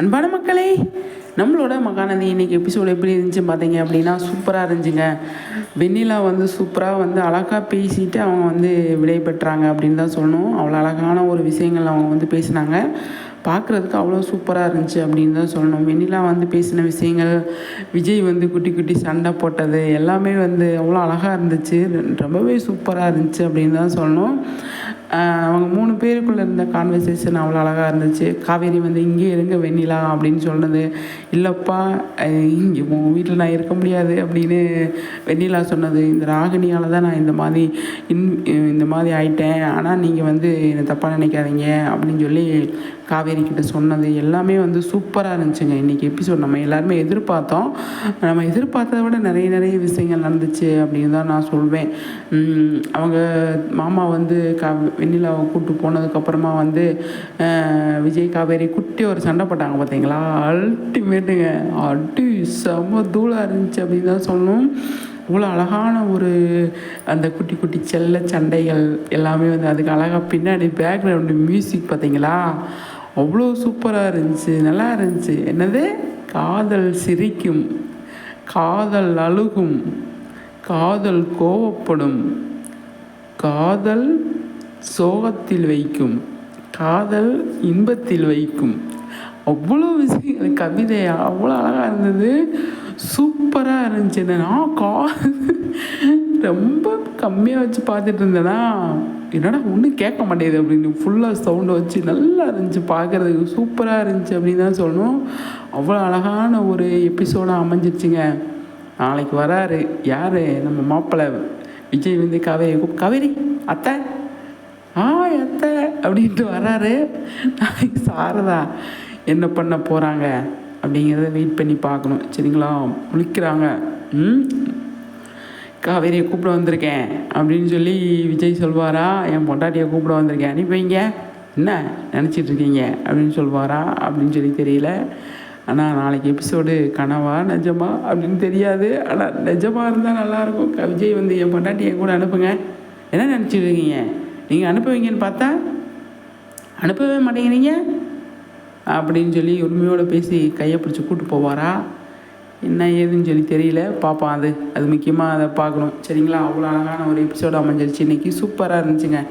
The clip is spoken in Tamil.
அன்பான மக்களே நம்மளோட மகாநதி இன்றைக்கி எபிசோடு எப்படி இருந்துச்சு பார்த்தீங்க அப்படின்னா சூப்பராக இருந்துச்சுங்க. வெண்ணிலா வந்து சூப்பராக வந்து அழகாக பேசிட்டு அவங்க வந்து விடை பெற்றாங்க அப்படின்னு தான் சொல்லணும். அவ்வளோ அழகான ஒரு விஷயங்கள் அவங்க வந்து பேசினாங்க. பார்க்குறதுக்கு அவ்வளோ சூப்பராக இருந்துச்சு அப்படின்னு தான் சொல்லணும். வெண்ணிலா வந்து பேசின விஷயங்கள் விஜய் வந்து குட்டி குட்டி சண்டை போட்டது எல்லாமே வந்து அவ்வளோ அழகாக இருந்துச்சு. ரொம்பவே சூப்பராக இருந்துச்சு அப்படின்னு தான் சொல்லணும். அவங்க மூணு பேருக்குள்ளே இருந்த கான்வர்சேஷன் அவ்வளோ அழகாக இருந்துச்சு. காவேரி வந்து இங்கே இருங்க வெண்ணிலா அப்படின்னு சொன்னது. இல்லைப்பா இங்கே உங்கள் வீட்டில் நான் இருக்க முடியாது அப்படின்னு வெண்ணிலா சொன்னது. இந்த ராகினியால் தான் நான் இந்த மாதிரி இன் இந்த மாதிரி ஆயிட்டேன். ஆனால் நீங்கள் வந்து என்னை தப்பாக நினைக்காதீங்க அப்படின்னு சொல்லி காவேரி கிட்ட சொன்னது எல்லாமே வந்து சூப்பராக இருந்துச்சுங்க. இன்றைக்கி எபிசோட் நம்ம எல்லாருமே எதிர்பார்த்தோம். நம்ம எதிர்பார்த்ததை விட நிறைய நிறைய விஷயங்கள் நடந்துச்சு அப்படின்னு தான் நான் சொல்வேன். அவங்க மாமா வந்து கா வெண்ணிலாவை கூப்பிட்டு போனதுக்கப்புறமா வந்து விஜய் காவேரி குட்டி ஒரு சண்டை போட்டாங்க பார்த்தீங்களா? அல்டிமேட்டுங்க. அடி செம்ம தூளாக இருந்துச்சு அப்படின்னு தான் சொல்லணும் அவ்வளோ அழகான ஒரு அந்த குட்டி குட்டி செல்ல சண்டைகள் எல்லாமே வந்து அதுக்கு அழகாக பின்னாடி பேக்ரவுண்டு மியூசிக் பார்த்தீங்களா? அவ்வளோ சூப்பராக இருந்துச்சு நல்லா இருந்துச்சு. என்னது? காதல் சிரிக்கும் காதல் அழுகும் காதல் கோவப்படும் காதல் சோகத்தில் வைக்கும் காதல் இன்பத்தில் வைக்கும். அவ்வளோ விஷயங்கள் கவிதை அவ்வளோ அழகாக இருந்தது. சூப்பராக இருந்துச்சு. நான் கா ரொம்ப கம்மியாக வச்சு பார்த்துட்டு இருந்தேன்னா என்னடா ஒன்றும் கேட்க மாட்டேது அப்படின்னு ஃபுல்லாக சவுண்டை வச்சு நல்லா இருந்துச்சு பார்க்குறதுக்கு சூப்பராக இருந்துச்சு அப்படின்னு தான் சொல்லணும். அவ்வளோ அழகான ஒரு எபிசோடாக அமைஞ்சிருச்சுங்க. நாளைக்கு வராரு யார்? நம்ம மாப்பிள்ளை விஜய் வந்து காவேரி கவிரி காவேரி அத்தை ஆ அத்தை அப்படின்ட்டு வராரு. நாளைக்கு சாரதா என்ன பண்ண போகிறாங்க அப்படிங்கிறத வெயிட் பண்ணி பார்க்கணும். சரிங்களா? முழிக்கிறாங்க. ம்? காவேரியை கூப்பிட வந்திருக்கேன் அப்படின்னு சொல்லி விஜய் சொல்வாரா? என் பொண்டாட்டியை கூப்பிட வந்திருக்கேன். அனுப்பிங்க என்ன நினச்சிட்டு இருக்கீங்க? அப்படின்னு சொல்வாரா? அப்படின்னு சொல்லி தெரியல. ஆனால் நாளைக்கு எபிசோடு கனவா நிஜமா? அப்படின்னு தெரியாது. ஆனால் நிஜமாக இருந்தால் நல்லாயிருக்கும் விஜய் வந்து என் பொண்டாட்டியை கூட அனுப்புங்க. என்ன நினச்சிட்டு இருக்கீங்க? நீங்கள் அனுப்புவீங்கன்னு பார்த்தா அனுப்பவே மாட்டேங்கிறீங்க. அப்படின்னு சொல்லி உரிமையோடு பேசி கையை பிடிச்சி கூப்பிட்டு போவாரா? என்ன ஏதுன்னு சொல்லி தெரியல. பார்ப்போம் அது. அது முக்கியமாக அதை பார்க்கணும். சரிங்களா? அவ்வளோ அழகான ஒரு எபிசோடு அமைஞ்சிருச்சு. இன்றைக்கி சூப்பராக இருந்துச்சுங்க.